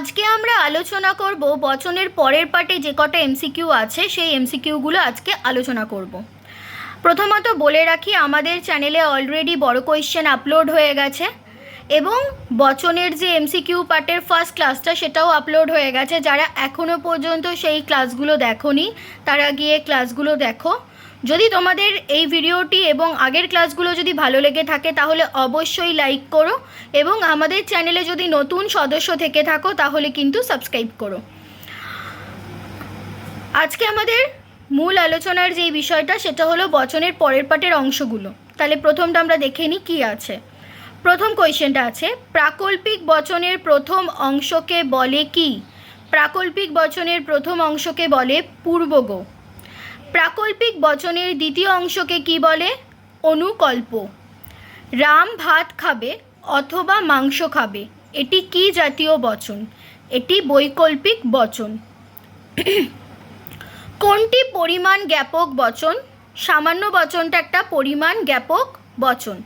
আজকে আমরা আলোচনা করব বচনের পরের পার্টে যে কটা এমসিকিউ আছে, সেই এমসিকিউগুলো আজকে আলোচনা করব। প্রথমত বলে রাখি, আমাদের চ্যানেলে অলরেডি বড় কোয়েশ্চেন আপলোড হয়ে গেছে এবং বচনের যে এমসিকিউ পার্টের ফার্স্ট ক্লাসটা সেটাও আপলোড হয়ে গেছে। যারা এখনও পর্যন্ত সেই ক্লাসগুলো দেখোনি, তারা গিয়ে ক্লাসগুলো দেখো। যদি তোমাদের এই ভিডিওটি এবং আগের ক্লাসগুলো যদি ভালো লেগে থাকে, তাহলে অবশ্যই লাইক করো এবং আমাদের চ্যানেলে যদি নতুন সদস্য থেকে থাকো, তাহলে কিন্তু সাবস্ক্রাইব করো। আজকে আমাদের মূল আলোচনার যে বিষয়টা, সেটা হলো বচনের পরের পাটের অংশগুলো। তাহলে প্রথমটা আমরা দেখে নিই কী আছে। প্রথম কোয়েশ্চেনটা আছে, প্রাকল্পিক বচনের প্রথম অংশকে বলে কি? প্রাকল্পিক বচনের প্রথম অংশকে বলে পূর্বগ। প্রাকল্পিক বচনের দ্বিতীয় অংশকে কি বলে? অনুকল্প। রাম ভাত খাবে অথবা মাংস খাবে। এটি কি জাতীয় বচন? এটি বৈকল্পিক বচন। কোনটি পরিমাণ জ্ঞাপক বচন? সামান্য বচনটা একটা পরিমাণ জ্ঞাপক বচন।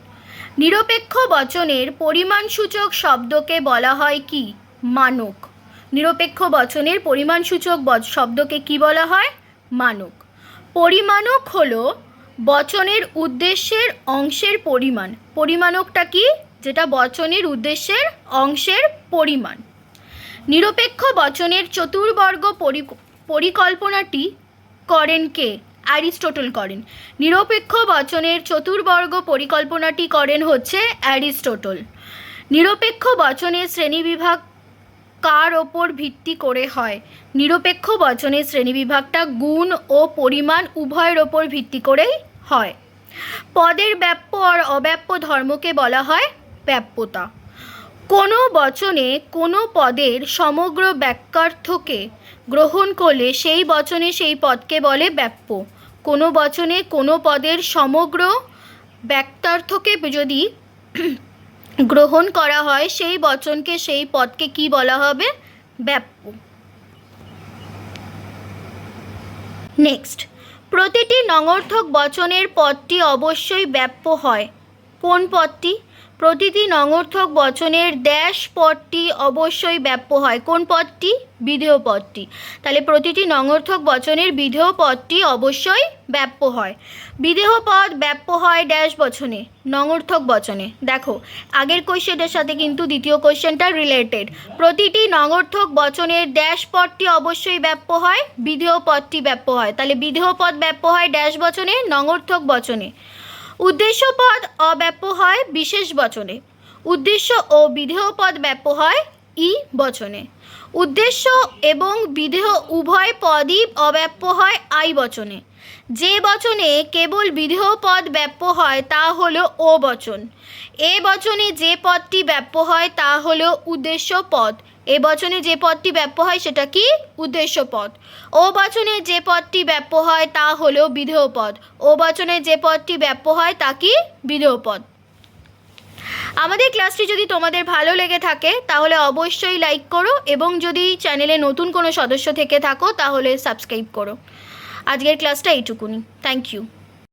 নিরপেক্ষ বচনের পরিমাণসূচক শব্দকে বলা হয় কি? মানক। নিরপেক্ষ বচনের পরিমাণসূচক শব্দকে কি বলা হয়? মানক। পরিমাণক হলো বচনের উদ্দেশ্যের অংশের পরিমাণ। পরিমাণকটা কি? যেটা বচনের উদ্দেশ্যের অংশের পরিমাণ। নিরপেক্ষ বচনের চতুর্বর্গ পরি- পরিকল্পনাটি করেন কে? অ্যারিস্টোটল করেন। নিরপেক্ষ বচনের চতুর্বর্গ পরিকল্পনাটি করেন হচ্ছে অ্যারিস্টোটল। নিরপেক্ষ বচনের শ্রেণীবিভাগ কার ওপর ভিত্তি করে হয়? নিরপেক্ষ বচনের শ্রেণীবিভাগটা গুণ ও পরিমাণ উভয়ের ওপর ভিত্তি করেই হয়। পদের ব্যাপ্য আর অব্যাপ্য ধর্মকে বলা হয় ব্যাপ্যতা। কোনো বচনে কোনো পদের সমগ্র বাক্যার্থকে গ্রহণ করলে সেই বচনে সেই পদকে বলে ব্যাপ্য। কোনো বচনে কোনো পদের সমগ্র ব্যক্তার্থকে যদি গ্রহণ করা হয় সেই বচনকে, সেই পদকে কি বলা হবে? ব্যাপ্য নেক্সট। প্রতিটি নঙর্থক বচনের পদটি অবশ্যই ব্যাপ্য হয়। কোন পদটি? প্রতিটি নঙর্থক বচনের ড্যাশ পদটি অবশ্যই ব্যাপ্য হয়। কোন পদটি? বিধেয় পদটি। তাহলে প্রতিটি নঙর্থক বচনের বিধেয় পদটি অবশ্যই ব্যাপ্য হয়। বিদেহ পদ ব্যাপ্য হয় ড্যাশ বচনে, নঙর্থক বচনে। দেখো, আগের কোয়েশ্চেনের সাথে কিন্তু দ্বিতীয় কোয়েশ্চেনটা রিলেটেড প্রতিটি নঙর্থক বচনের ড্যাশ পদটি অবশ্যই ব্যাপ্য হয়, বিধেয় পদটি ব্যাপ্য হয়। তাহলে বিধেয় পদ ব্যাপ্য হয় ড্যাশ বচনে, নঙর্থক বচনে। উদ্দেশ্য পদ হয় বিশেষ বচনে। উদ্দেশ্য ও বিধেয় পদ হয় ই বচনে। উদ্দেশ্য এবং বিধেয় উভয় পদই অব্যাপ্য হয় আই বচনে। যে বচনে কেবল বিধেয় পদ ব্যাপ্য হয় তা হলো ও বচন। এ বচনে যে পদটি ব্যাপ্য হয় তা হলো উদ্দেশ্য পদ এ বচনে যে পদটি ব্যাপ্য হয় সেটা কি? উদ্দেশ্য পদ। ও বচনে যে পদটি ব্যাপ্য হয় তা হলো বিধেয় পদ। ও বচনে যে পদটি ব্যাপ্য হয় তা কি? বিধেয় পদ। আমাদের ক্লাসটি যদি তোমাদের ভালো লেগে থাকে, তাহলে অবশ্যই লাইক করো এবং যদি চ্যানেলে নতুন কোনো সদস্য থেকে থাকো, তাহলে সাবস্ক্রাইব করো। আজকের ক্লাসটা এইটুকুনি। Thank you